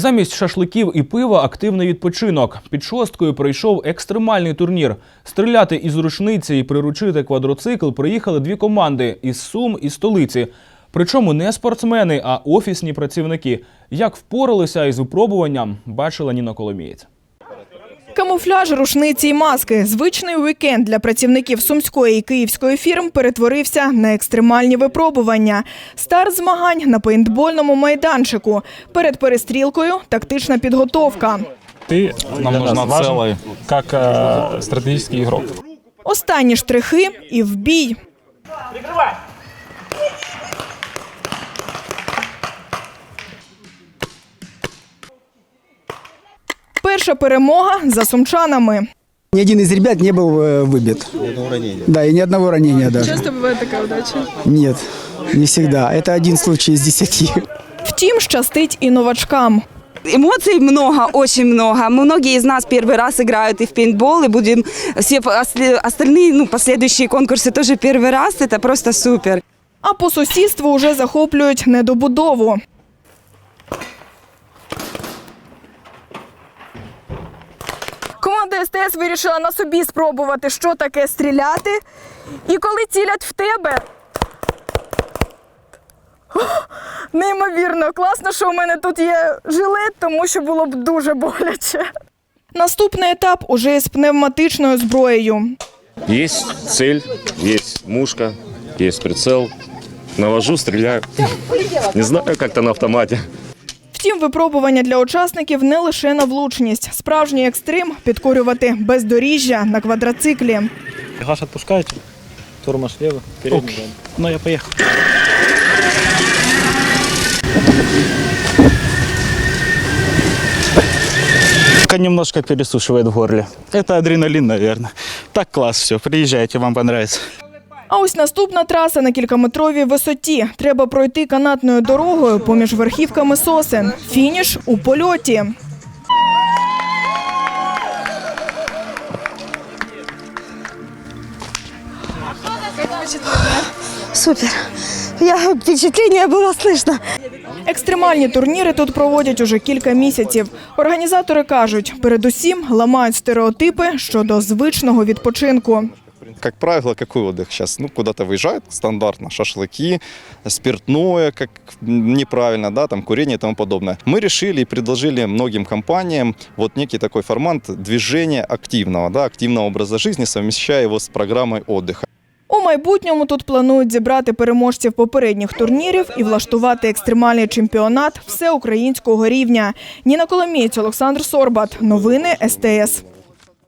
Замість шашликів і пива активний відпочинок. Під шосткою пройшов екстремальний турнір. Стріляти із рушниці і приручити квадроцикл приїхали дві команди із Сум і столиці. Причому не спортсмени, а офісні працівники. Як впоралися із випробуванням, бачила Ніна Коломієць. Камуфляж, рушниці і маски. Звичний уікенд для працівників сумської і київської фірм перетворився на екстремальні випробування. Старт змагань на пейнтбольному майданчику. Перед перестрілкою тактична підготовка. Ты Нам нужна целая. как э, стратегический игрок. Останні штрихи і в бій. Перша перемога за сумчанами. Ни один из ребят не был э, выбит. Ни одного ранения. Да, и ни одного ранения даже. Часто буває така удача. Нет, не всегда. Это один случай из десяти. Втім, щастить і новачкам. Эмоций много, очень много. Многие из нас первый раз играют и в пейнтбол, и будем все осле- остальные, ну, последующие конкурсы тоже первый раз. Это просто супер. А по сусідству вже захоплюють недобудову. Команда СТС вирішила на собі спробувати, що таке стріляти. І коли цілять в тебе. О, Неймовірно, класно, що у мене тут є жилет, тому що було б дуже боляче. Наступний етап уже з пневматичною зброєю. Есть цель, есть мушка, есть прицел. Навожу, стреляю. Не знаю, как-то на автомате. Втім, випробування для учасників не лише на влучність. Справжній екстрим підкорювати бездоріжжя на квадроциклі. Газ отпускаете, тормоз лево, передний задний. Ну, я поехал. Немножко пересушивает в горле. Это адреналин, наверное. Так класс, все. Приезжайте, вам понравится. А ось наступна траса на кількаметровій висоті. Треба пройти канатною дорогою поміж верхівками сосен. Фініш у польоті. Супер. Я, впечатление было слышно. Екстремальні турніри тут проводять уже кілька місяців. Організатори кажуть, передусім ламають стереотипи щодо звичного відпочинку. Как правило, какой отдых сейчас? Ну, куда-то выезжают стандартно, шашлыки, спиртное, как неправильно, да, там курение и тому подобное. Мы решили и предложили многим компаниям вот некий такой формат движения активного, да, активного образа жизни, совмещая его с программой отдыха. У майбутньому тут планують зібрати переможців попередніх турнірів і влаштувати екстремальний чемпіонат всеукраїнського рівня. Ніна Коломієць, Олександр Сорбат. Новини СТС.